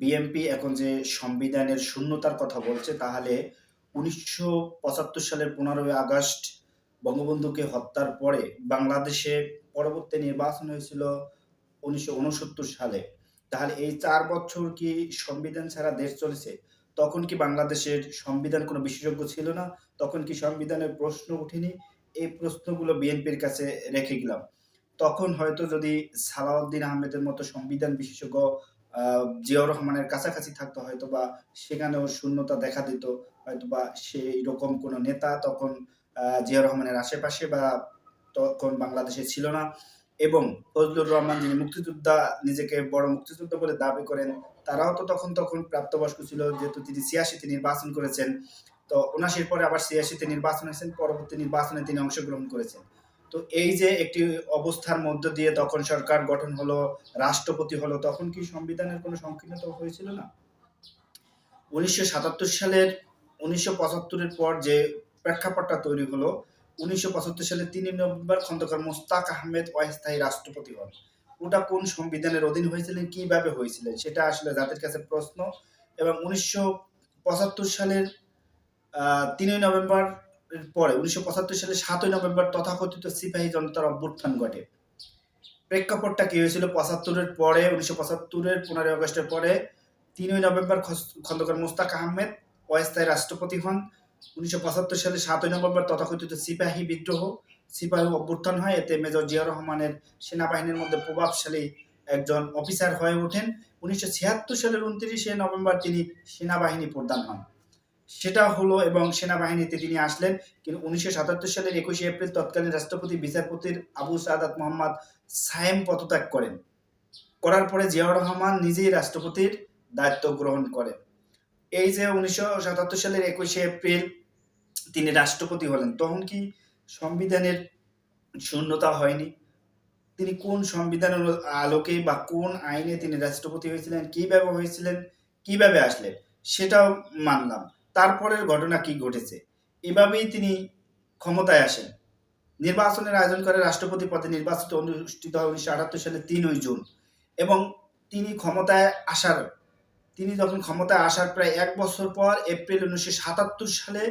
BNP এখন যে সংবিধানের শূন্যতার কথা বলছে, তাহলে উনিশশো পঁচাত্তর সালের পনেরোই আগস্ট বঙ্গবন্ধুকে হত্যার পরে বাংলাদেশে পরবর্তী নির্বাচন হয়েছিল উনিশশো উনসত্তর সালে। তাহলে এই চার বছর কি সংবিধান ছাড়া দেশ চলেছে? তখন কি বাংলাদেশের সংবিধান কোনো বিশেষজ্ঞ ছিল না? তখন কি সংবিধানের প্রশ্ন উঠেনি এই প্রশ্নগুলো বিএনপির কাছে রেখে গেলাম। তখন হয়তো যদি সালাউদ্দিন আহমেদের মতো সংবিধান বিশেষজ্ঞ জিয়াউর রহমানের কাছাকাছি থাকতো হয়তো বা সেখানেও শূন্যতা দেখা দিত হয়তো বা সেই রকম কোনো নেতা তখন জিয়াউর রহমানের আশেপাশে বা তখন বাংলাদেশে ছিল না। এবং ফজলুর রহমান যিনি মুক্তিযোদ্ধা, নিজেকে বড় মুক্তিযোদ্ধা বলে দাবি করেন, তারাও তো তখন তখন প্রাপ্তবয়স্ক ছিল, যেহেতু তিনি ছিয়াশিতে নির্বাচন করেছেন। তো উনাশির পরে আবার ছিয়াশিতে নির্বাচন হয়েছেন, পরবর্তী নির্বাচনে তিনি অংশগ্রহণ করেছেন। তো এই যে একটি অবস্থার মধ্য দিয়ে তখন সরকার গঠন হলো, রাষ্ট্রপতি হলো, তখন কি সংবিধানের কোনো সংকীর্ণতা হয়েছিল না? উনিশশো সাতাত্তর সালের, উনিশশো পঁচাত্তরের পর যে প্রেক্ষাপটটা তৈরি হলো, উনিশশো পঁচাত্তর সালের তিন নভেম্বর খন্দকার মোস্তাক আহমেদ অস্থায়ী রাষ্ট্রপতি হন। ওটা কোন সংবিধানের অধীন হয়েছিলেন কীভাবে হয়েছিলেন সেটা আসলে জাতির কাছে প্রশ্ন। এবং উনিশশো পঁচাত্তর সালের তিনই নভেম্বর পরে উনিশশো পঁচাত্তর সালের সাতই নভেম্বর তথাকথিত সিপাহী জনতার অভ্যুত্থান ঘটে। প্রেক্ষাপটটা কি হয়েছিল? পঁচাত্তরের পরে, উনিশশো পঁচাত্তরের পনেরোই আগস্টের পরে, তিনই নভেম্বর খন্দকার মুস্তাক আহমেদ অস্থায়ী রাষ্ট্রপতি হন। উনিশশো পঁচাত্তর সালে সাতই নভেম্বর তথাকথিত সিপাহী বিদ্রোহ, সিপাহী অভ্যুত্থান হয়। এতে মেজর জিয়া রহমানের সেনাবাহিনীর মধ্যে প্রভাবশালী একজন অফিসার হয়ে ওঠেন। উনিশশো ছিয়াত্তর সালের উনত্রিশে নভেম্বর তিনি সেনাবাহিনী প্রধান হন। সেটা হলো এবং সেনাবাহিনীতে তিনি আসলেন। কিন্তু উনিশশো সাতাত্তর সালের একুশে এপ্রিল তৎকালীন রাষ্ট্রপতি, বিচারপতির আবু সাদাত মোহাম্মদ সায়েম পদত্যাগ করেন। করার পরে জিয়াউর রহমান নিজেই রাষ্ট্রপতির দায়িত্ব গ্রহণ করেন। এই যে উনিশশো সাতাত্তর সালের একুশে এপ্রিল তিনি রাষ্ট্রপতি হলেন, তখন কি সংবিধানের শূন্যতা হয়নি? তিনি কোন সংবিধানের আলোকে বা কোন আইনে তিনি রাষ্ট্রপতি হয়েছিলেন, কীভাবে হয়েছিলেন, কীভাবে আসলেন, সেটাও মানলাম। তারপরের ঘটনা কি ঘটেছে? এভাবেই তিনি ক্ষমতায় আসেন। নির্বাচনের আয়োজন করে রাষ্ট্রপতি পদে নির্বাচিত অনুষ্ঠিত হয় উনিশশো আটাত্তর সালে তিনই জুন এবং তিনি ক্ষমতায় আসার, তিনি যখন ক্ষমতায় আসার প্রায় এক বছর পর এপ্রিল উনিশশো সাতাত্তর সালে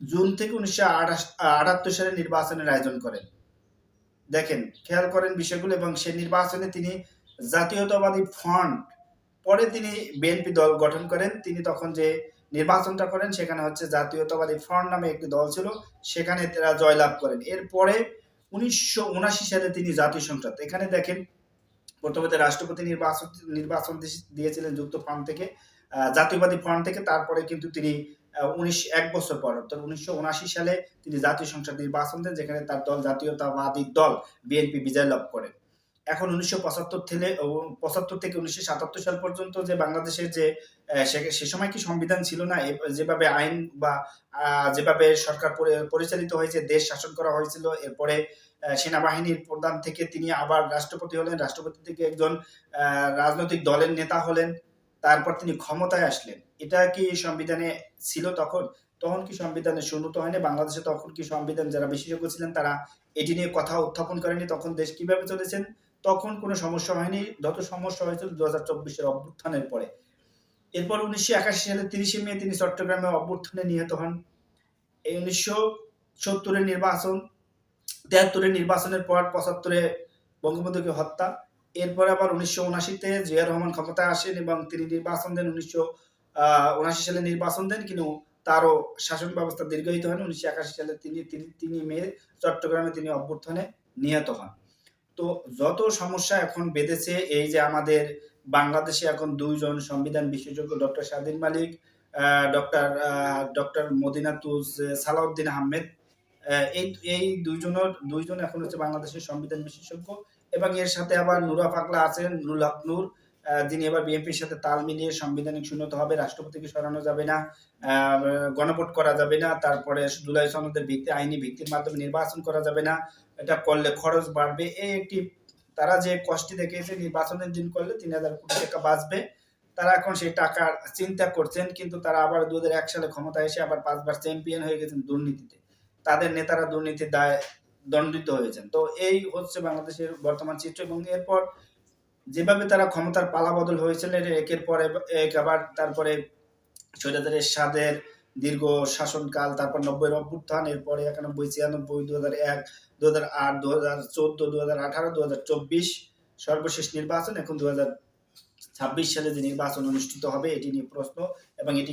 জুন থেকে উনিশশো আটাত্তর সালে নির্বাচনের আয়োজন করেন। দেখেন, খেয়াল করেন বিষয়গুলো এবং সে নির্বাচনে তিনি জাতীয়তাবাদী ফ্রন্ট পরে তিনি বিএনপি দল গঠন করেন। তিনি তখন যে নির্বাচনটা করেন, সেখানে হচ্ছে জাতীয়তাবাদী ফ্রন্ট নামে একটি দল ছিল, সেখানে তারা জয়লাভ করেন। এরপরে উনিশশো উনাশি সালে তিনি জাতীয় সংসদ এখানে দেখেন প্রথমে রাষ্ট্রপতি নির্বাচন নির্বাচন দিয়েছিলেন যুক্ত ফ্রন্ট থেকে জাতীয়বাদী ফ্রন্ট থেকে, তারপরে কিন্তু তিনি উনিশ, এক বছর পর, অর্থাৎ উনিশশো উনাশি সালে তিনি জাতীয় সংসদ নির্বাচন দেন, যেখানে তার দল জাতীয়তাবাদী দল, বিএনপি বিজয় লাভ করে এখন উনিশশো পঁচাত্তর থেকে পঁচাত্তর থেকে উনিশশো সাতাত্তর সাল পর্যন্ত যে বাংলাদেশের যে সে- সময় কি সংবিধান ছিল না? যেভাবে আইন বা যেভাবে সরকার পরিচালিত হয়েছে, দেশ শাসন করা হয়েছিল, এরপরে সেনাবাহিনীর প্রধান থেকে তিনি আবার রাষ্ট্রপতি হলেন, রাষ্ট্রপতি থেকে একজন রাজনৈতিক দলের নেতা হলেন, তারপর তিনি ক্ষমতায় আসলেন। এটা কি সংবিধানে ছিল তখন? তখন কি সংবিধানে শূন্যত হয়নি? বাংলাদেশে তখন কি সংবিধান যারা বিশেষজ্ঞ ছিলেন তারা এটি নিয়ে কথা উত্থাপন করেনি তখন দেশ কীভাবে চলেছেন? তখন কোনো সমস্যা হয়নি। যত সমস্যা হয়েছিল দু হাজার চব্বিশের অভ্যুত্থানের পরে। এরপর উনিশশো একাশি সালে তিরিশে মে তিনি চট্টগ্রামে অভ্যুত্থানে নিহত হন। এই উনিশশো সত্তরের নির্বাচন তিয়াত্তরের নির্বাচনের পর পঁচাত্তরে বঙ্গবন্ধুকে হত্যা। এরপর আবার উনিশশো উনাশিতে জিয়া রহমান ক্ষমতায় আসেন এবং তিনি নির্বাচন দেন উনিশশো উনাশি সালে নির্বাচন দেন, কিন্তু তারও শাসন ব্যবস্থা দীর্ঘায়িত হন উনিশশো একাশি সালে তিনি তিনি মে চট্টগ্রামে তিনি অভ্যুত্থানে নিহত হন। তো যত সমস্যা এখন বেঁধেছে, এই যে আমাদের বাংলাদেশে এখন দুইজন সংবিধান বিশেষজ্ঞ doctor Swadhin Malik doctor doctor Madinatuj Salauddin Ahmed এই এই দুইজনের দুইজন এখন হচ্ছে বাংলাদেশের সংবিধান বিশেষজ্ঞ এবং এর সাথে আবার নুরা পাগলা আছেন, নুরুল হক নূর যিনি এবার বিএনপির সাথে তাল মিলিয়ে সাংবিধানিক শূন্যতা হবে, রাষ্ট্রপতিকে সরানো যাবে না গণভোট করা যাবে না, তারপরে জুলাই সনদের ভিত্তি, আইনি ভিত্তির মাধ্যমে নির্বাচন করা যাবে না, এটা করলে খরচ বাড়বে। এই একটি, তারা যে কষ্টে দেখিয়েছে, নির্বাচনের দিন করলে তিন হাজার কোটি টাকা বাঁচবে। তারা এখন সেই টাকার চিন্তা করছেন, কিন্তু তারা আবার দু এক সালে ক্ষমতায় এসে আবার পাঁচবার চ্যাম্পিয়ন হয়ে গেছেন দুর্নীতিতে। তাদের নেতারা দুর্নীতির দায় দণ্ডিত হয়েছেন। তো এই হচ্ছে বাংলাদেশের বর্তমান চিত্র এবং এরপর যেভাবে তারা ক্ষমতার পালাবদল হয়েছিল একের পরে এক আবার তারপরে স্বৈরাচার এরশাদের দীর্ঘ শাসনকাল, তারপর নব্বই অভ্যুত্থান, এরপরে একানব্বই, ছিয়ানব্বই দু হাজার এক দু হাজার আট দু হাজার চোদ্দ দু হাজার আঠারো দু হাজার চব্বিশ সর্বশেষ নির্বাচন, এখন দু হাজার ছাব্বিশ সালে যে নির্বাচন অনুষ্ঠিত হবে, এটি নিয়ে প্রশ্ন এবং এটি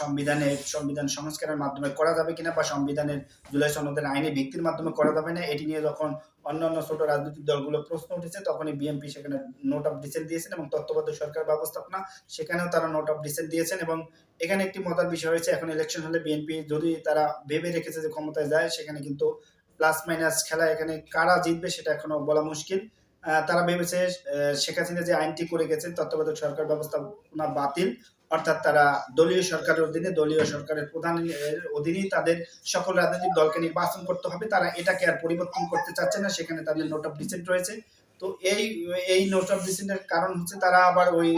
সংবিধানে, সংবিধান সংস্কারের মাধ্যমে করা যাবে কিনা বা সংবিধানের জুলাই সনদের আইনি ভিত্তির মাধ্যমে করা যাবে না, এটি নিয়ে যখন অন্যান্য ছোট রাজনৈতিক দলগুলো প্রশ্ন উঠেছে, তখনই বিএনপি সেখানে নোট অফ ডিসেন্ট দিয়েছেন এবং তত্ত্বাবধায়ক সরকার ব্যবস্থাপনা সেখানেও তারা নোট অফ ডিসেন্ট দিয়েছেন এবং এখানে একটি মতার বিষয় হয়েছে, এখন ইলেকশন হলে বিএনপি যদি তারা ভেবে রেখেছে যে ক্ষমতায় যায়, সেখানে কিন্তু প্লাস মাইনাস খেলা এখানে কারা জিতবে সেটা এখনও বলা মুশকিল। তারা ভেবেছে শেখ হাসিনা যে আইনটি করে গেছেন, তত্ত্বাবধায়ক সরকার ব্যবস্থাপনা বাতিল। অর্থাৎ তারা দলীয় সরকারের অধীনে দলীয় সরকারের প্রধান অধীনেই তাদের সকল রাজনৈতিক দলকে নির্বাচন করতে হবে। তারা এটাকে আর পরিবর্তন করতে চাচ্ছে না। সেখানে তাদের নোট অফ ডিসেন্ট রয়েছে। তো এই এই নোট অফ ডিসেন্টের কারণ হচ্ছে তারা আবার ওই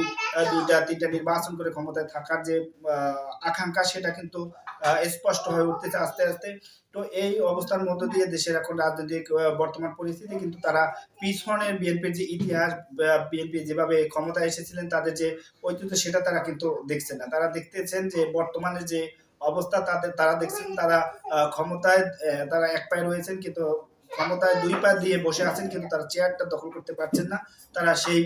দুইটা, তিনটা নির্বাচন করে ক্ষমতায় থাকার যে আকাঙ্ক্ষা, সেটা কিন্তু স্পষ্ট হয়ে উঠতেছে আস্তে আস্তে। তো এই অবস্থার মধ্য দিয়ে দেশের এখন রাজনৈতিক বর্তমান পরিস্থিতি, কিন্তু তারা পিছনের বিএনপির যে ইতিহাস বিএনপি যেভাবে ক্ষমতায় এসেছিলেন, তাদের যে ঐতিহ্য, সেটা তারা কিন্তু দেখছেন না। তারা দেখতেছেন যে বর্তমানে যে অবস্থা, তাদের, তারা দেখছেন তারা ক্ষমতায় তারা এক পায়ে রয়েছেন, কিন্তু ক্ষমতায় দুই পা দিয়ে বসে আছেন, কিন্তু তারা চেয়ারটা দখল করতে পারছেন না। তারা সেই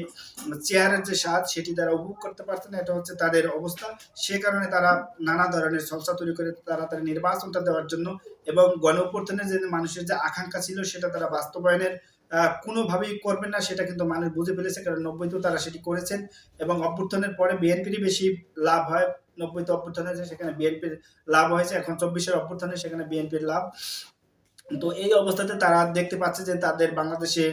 চেয়ারের যে স্বাদ, সেটি তারা উপভোগ করতে পারছেন না। এটা হচ্ছে তাদের অবস্থা। সে কারণে তারা নানা ধরনের সংস্থা তৈরি করে তারা তাদের নির্বাচনটা দেওয়ার জন্য এবং গণ যে মানুষের যে আকাঙ্ক্ষা ছিল, সেটা তারা বাস্তবায়নের কোনোভাবেই করবেন না, সেটা কিন্তু মানুষ বুঝে ফেলেছে, কারণ নব্বইতেও তারা সেটি করেছেন এবং অভ্যুত্থানের পরে বিএনপিরই বেশি লাভ হয়। নব্বইতে অভ্যুত্থান হয়েছে, সেখানে বিএনপির লাভ হয়েছে। এখন চব্বিশের অভ্যুত্থানে সেখানে বিএনপির লাভ। তো এই অবস্থাতে তারা দেখতে পাচ্ছে যে তাদের বাংলাদেশে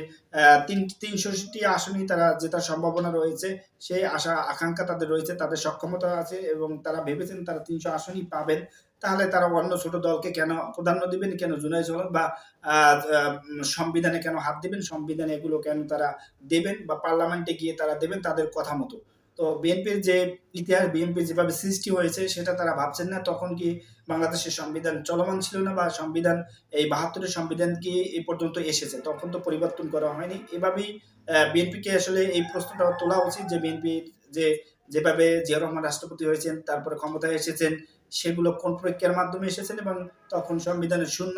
তিন, তিনশোটি আসনই তারা জেতার সম্ভাবনা রয়েছে। সেই আশা, আকাঙ্ক্ষা তাদের রয়েছে, তাদের সক্ষমতা আছে এবং তারা ভেবেছেন তারা তিনশো আসনই পাবেন। তাহলে তারা অন্য ছোট দলকে কেন প্রাধান্য দিবেন? কেন জুলাই চলন বা সংবিধানে কেন হাত দিবেন? সংবিধানে এগুলো কেন তারা দেবেন বা পার্লামেন্টে গিয়ে তারা দেবেন? তাদের কথা মতো। তো বিএনপির যে ইতিহাস বিএনপির যেভাবে সৃষ্টি হয়েছে, সেটা তারা ভাবছেন না। তখন কি বাংলাদেশের সংবিধান চলমান ছিল না বা সংবিধান, এই বাহাত্তরের সংবিধান কি এই পর্যন্ত এসেছে? তখন তো পরিবর্তন করা হয়নি। এভাবেই বিএনপিকে আসলে এই প্রশ্নটা তোলা উচিত যে বিএনপি যে যেভাবে জিয়া রহমান রাষ্ট্রপতি হয়েছেন, তারপরে ক্ষমতায় এসেছেন, সেগুলো কোন প্রক্রিয়ার মাধ্যমে এসেছেন এবং তখন সংবিধানের শূন্য